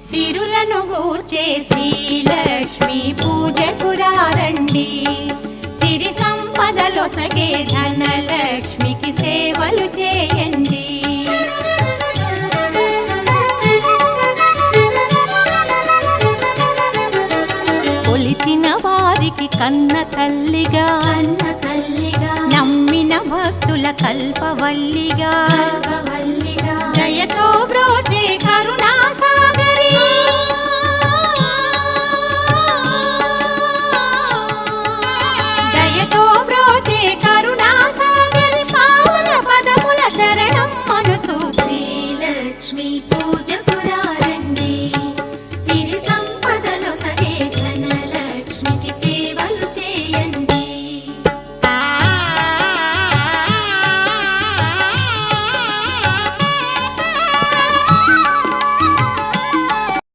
సిరులను గూర్చేసి లక్ష్మి పూజకు రారండి సిరి సంపదలొసగే ధనలక్ష్మికి సేవలు చేయండి. కొలిచిన వారికి కన్న తల్లిగా అన్న తల్లిగా నమ్మిన భక్తుల కల్పవల్లిగా కరుణా 不见不散